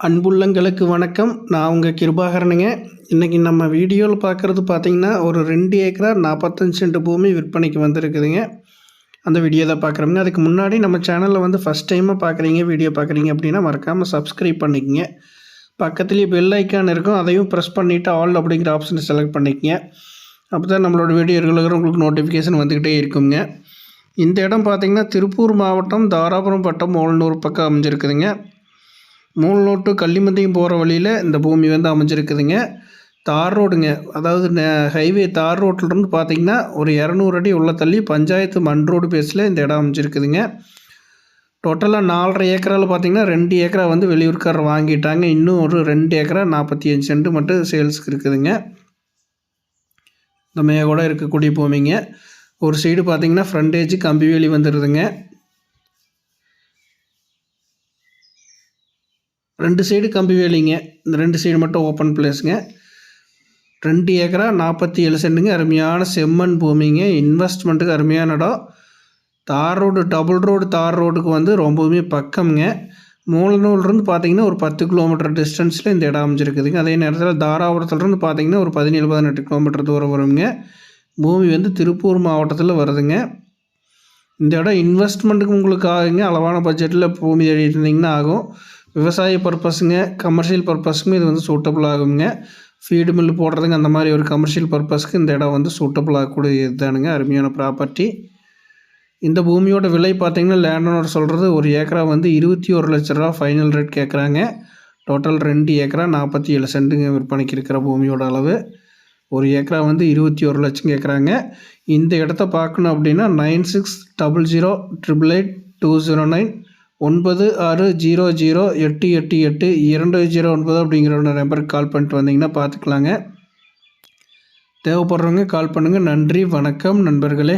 அன்புள்ளங்களுக்கு வணக்கம். நான் உங்கள் கிருபாகரனுங்க. இன்றைக்கி நம்ம வீடியோவில் பார்க்குறது பார்த்தீங்கன்னா ஒரு ரெண்டு ஏக்கரா நாற்பத்தஞ்சு சென்ட் பூமி விற்பனைக்கு வந்திருக்குதுங்க. அந்த வீடியோ தான் பார்க்குறோங்க அதுக்கு முன்னாடி நம்ம சேனலில் வந்து ஃபஸ்ட் டைமாக பார்க்குறீங்க வீடியோ பார்க்குறீங்க அப்படின்னா மறக்காமல் சப்ஸ்கிரைப் பண்ணிக்கங்க. பக்கத்துலேயே பெல் ஐக்கான் இருக்கும். அதையும் ப்ரெஸ் பண்ணிவிட்டு ஆல் அப்படிங்கிற ஆப்ஷனை செலக்ட் பண்ணிக்கங்க. அப்போ தான் நம்மளோட வீடியோ ரெகுலராக உங்களுக்கு நோட்டிஃபிகேஷன் வந்துக்கிட்டே இருக்குங்க. இந்த இடம் பார்த்திங்கன்னா திருப்பூர் மாவட்டம் தாராபுரம் பட்டம் மோல்னூர் பக்கம் அமைஞ்சிருக்குதுங்க. மூலனூர் டு கள்ளிமந்தையும் போகிற வழியில் இந்த பூமி வந்து அமைஞ்சிருக்குதுங்க. தார் ரோடுங்க. அதாவது ஹைவே தார் ரோட்லேருந்து பார்த்தீங்கன்னா ஒரு இரநூறு அடி உள்ள தள்ளி பஞ்சாயத்து மண் ரோடு பேஸில் இந்த இடம் அமைஞ்சிருக்குதுங்க. டோட்டலாக நாலரை ஏக்கரால் பார்த்தீங்கன்னா ரெண்டு ஏக்கரா வந்து வெளியூர்காரர் வாங்கிட்டாங்க. இன்னும் ஒரு ரெண்டு ஏக்கரா நாற்பத்தி அஞ்சு சென்ட் மட்டும் சேல்ஸுக்கு இருக்குதுங்க. இந்த மேகோட இருக்கக்கூடிய பூமிங்க. ஒரு சைடு பார்த்தீங்கன்னா ஃப்ரண்டேஜ் கம்பி வேலி வந்துடுதுங்க ரெண்டு சைடு கம்பி வேலிங்க. இந்த ரெண்டு சைடு மட்டும் ஓப்பன் பிளேஸுங்க ரெண்டு ஏக்கரா நாற்பத்தி ஏழு சென்ட்டுங்க. அருமையான செம்மண் பூமிங்க. இன்வெஸ்ட்மெண்ட்டுக்கு அருமையான இடம். தார் ரோடு டபுள் ரோடு தார் ரோடுக்கு வந்து ரொம்பவுமே பக்கம்ங்க. மூலநூல்லேருந்து பார்த்தீங்கன்னா ஒரு பத்து கிலோமீட்டர் டிஸ்டன்ஸில் இந்த இடம் அமைஞ்சிருக்குதுங்க. அதே நேரத்தில் தாராபுரத்துலேருந்து பார்த்தீங்கன்னா ஒரு பதினேழு பதினெட்டு கிலோமீட்டர் தூரம் வருங்க. பூமி வந்து திருப்பூர் மாவட்டத்தில் வருதுங்க. இந்த இடம் இன்வெஸ்ட்மெண்ட்டுக்கு உங்களுக்கு ஆகுங்க அளவான பட்ஜெட்டில் பூமி தேடி இருந்தீங்கன்னா ஆகும். விவசாய பர்பஸுங்க கமர்ஷியல் பர்பஸுக்கும் இது வந்து சூட்டபுள் ஆகுங்க ஃபீடு மில்லு போடுறதுங்க அந்த மாதிரி ஒரு கமர்ஷியல் பர்பஸ்க்கு இந்த இடம் வந்து சூட்டபுள் ஆகக்கூடிய இதுதானுங்க அருமையான ப்ராப்பர்ட்டி இந்த பூமியோட விலை பார்த்திங்கன்னா லேண்ட் ஓனர் சொல்கிறது ஒரு ஏக்கரா வந்து இருபத்தி ஒரு லட்ச ரூபா ஃபைனல் ரேட் கேட்குறாங்க டோட்டல் ரெண்டு ஏக்கரா நாற்பத்தி ஏழு சென்ட்டுங்க விற்பனைக்கு இருக்கிற பூமியோட அளவு. ஒரு ஏக்கரா வந்து இருபத்தி ஒரு லட்சம் கேட்குறாங்க இந்த இடத்த பார்க்கணும் அப்படின்னா nine six double zero triple eight two zero nine ஒன்பது ஆறு ஜீரோ ஜீரோ எட்டு எட்டு எட்டு இரண்டு ஜீரோ ஒன்பது அப்படிங்கிற ஒரு நம்பருக்கு கால் பண்ணிட்டு வந்தீங்கன்னா பார்த்துக்கலாங்க. தேவைப்படுறவங்க கால் பண்ணுங்கள் நன்றி. வணக்கம் நண்பர்களே.